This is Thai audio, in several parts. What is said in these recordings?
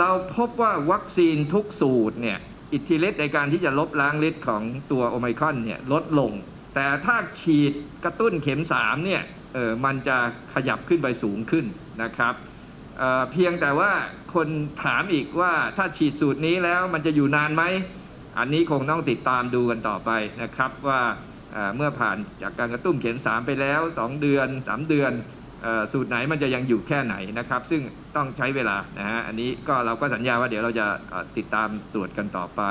เราพบว่าวัคซีนทุกสูตรเนี่ยอิทธิฤทธิ์ในการที่จะลบล้างฤทธิ์ของตัวโอไมครอนเนี่ยลดลง แต่ถ้าฉีดกระตุ้นเข็ม3เนี่ยเออมันจะขยับขึ้นไปสูงขึ้นนะครับเเพียงแต่ว่าคนถามอีกว่าถ้าฉีดสูตรนี้แล้วมันจะอยู่นานไหม อันนี้คงต้องติดตามดูกันต่อไปนะครับว่าเเมื่อผ่านจากการกระตุ้นเข็ม 3 ไปแล้ว 2 เดือน 3 เดือน สูตรไหนมันจะยังอยู่แค่ไหนนะครับ ซึ่งต้องใช้เวลานะฮะอันนี้ก็เราก็สัญญาว่าเดี๋ยวเราจะติดตามตรวจกันต่อไป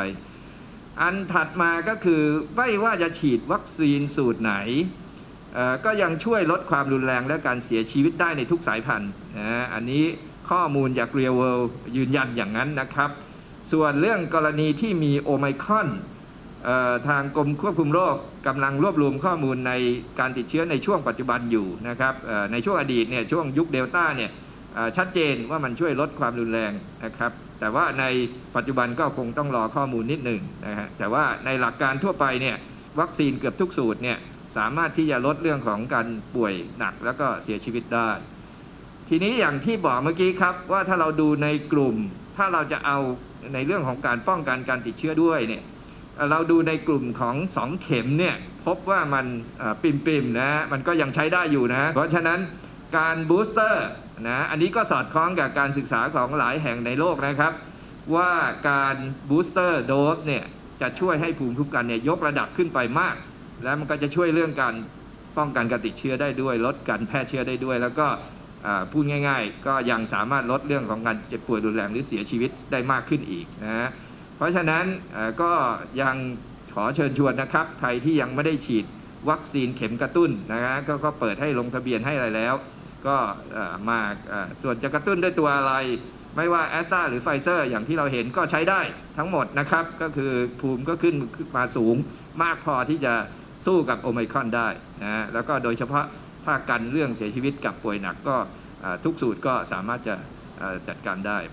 อันถัดมาก็คือไม่ว่าจะฉีดวัคซีนสูตรไหนก็ยังช่วยลดความรุนแรงและการเสียชีวิตได้ในทุกสายพันธุ์นะฮะอันนี้ข้อมูลจาก Real World ยืนยันอย่างนั้นนะครับ ส่วนเรื่องกรณีที่มีโอไมครอน ทางกรมควบคุมโรคกำลังรวบรวมข้อมูลในการติดเชื้อในช่วงปัจจุบันอยู่นะครับในช่วงอดีตเนี่ยช่วงยุคเดลต้าเนี่ยชัดเจนว่ามันช่วยลดความรุนแรงนะครับ แต่ว่าในปัจจุบันก็คงต้องรอข้อมูลนิดหนึ่งนะฮะแต่ว่าในหลักการทั่วไปเนี่ยวัคซีนเกือบทุกสูตรเนี่ยสามารถที่จะลดเรื่องของการป่วยหนักแล้วก็เสียชีวิตได้ ทีนี้อย่างที่บอกเมื่อกี้ครับว่าถ้าเราดูในกลุ่ม ถ้าเราจะเอาในเรื่องของการป้องกันการติดเชื้อด้วยเนี่ย เราดูในกลุ่มของ 2 เข็มเนี่ยพบว่ามันปิ่มๆนะมันก็ยังใช้ได้อยู่นะ เพราะฉะนั้นการบูสเตอร์นะอันนี้ก็สอดคล้องกับการศึกษาของหลายแห่งในโลกนะครับ ว่าการบูสเตอร์โดสเนี่ยจะช่วยให้ภูมิคุ้มกันเนี่ยยกระดับขึ้นไปมาก แล้วมันก็จะช่วยเรื่องการป้องกันการติดเชื้อได้ด้วย ลดการแพร่เชื้อได้ด้วย แล้วก็พูดง่าย ๆ ก็ยังสามารถลดเรื่องของการเจ็บป่วยรุนแรงหรือเสียชีวิตได้มากขึ้นอีกนะฮะ เพราะฉะนั้นก็ยังขอเชิญชวนนะครับ ใครที่ยังไม่ได้ฉีดวัคซีนเข็มกระตุ้นนะฮะกก็เปิดให้ลงทะเบียนให้อะไรแล้ว ก็มาส่วนจะกระตุ้นด้วยตัวอะไร ไม่ว่าแอสตราหรือไฟเซอร์อย่างที่เราเห็นก็ใช้ได้ทั้งหมดนะครับ ก็คือภูมิก็ขึ้นมาสูงมากพอที่จะสู้กับโอไมครอนได้นะแล้วก็โดยเฉพาะถ้ากันเรื่องเสียชีวิตกับป่วยหนักก็ทุกสูตรก็สามารถจะจัดการได้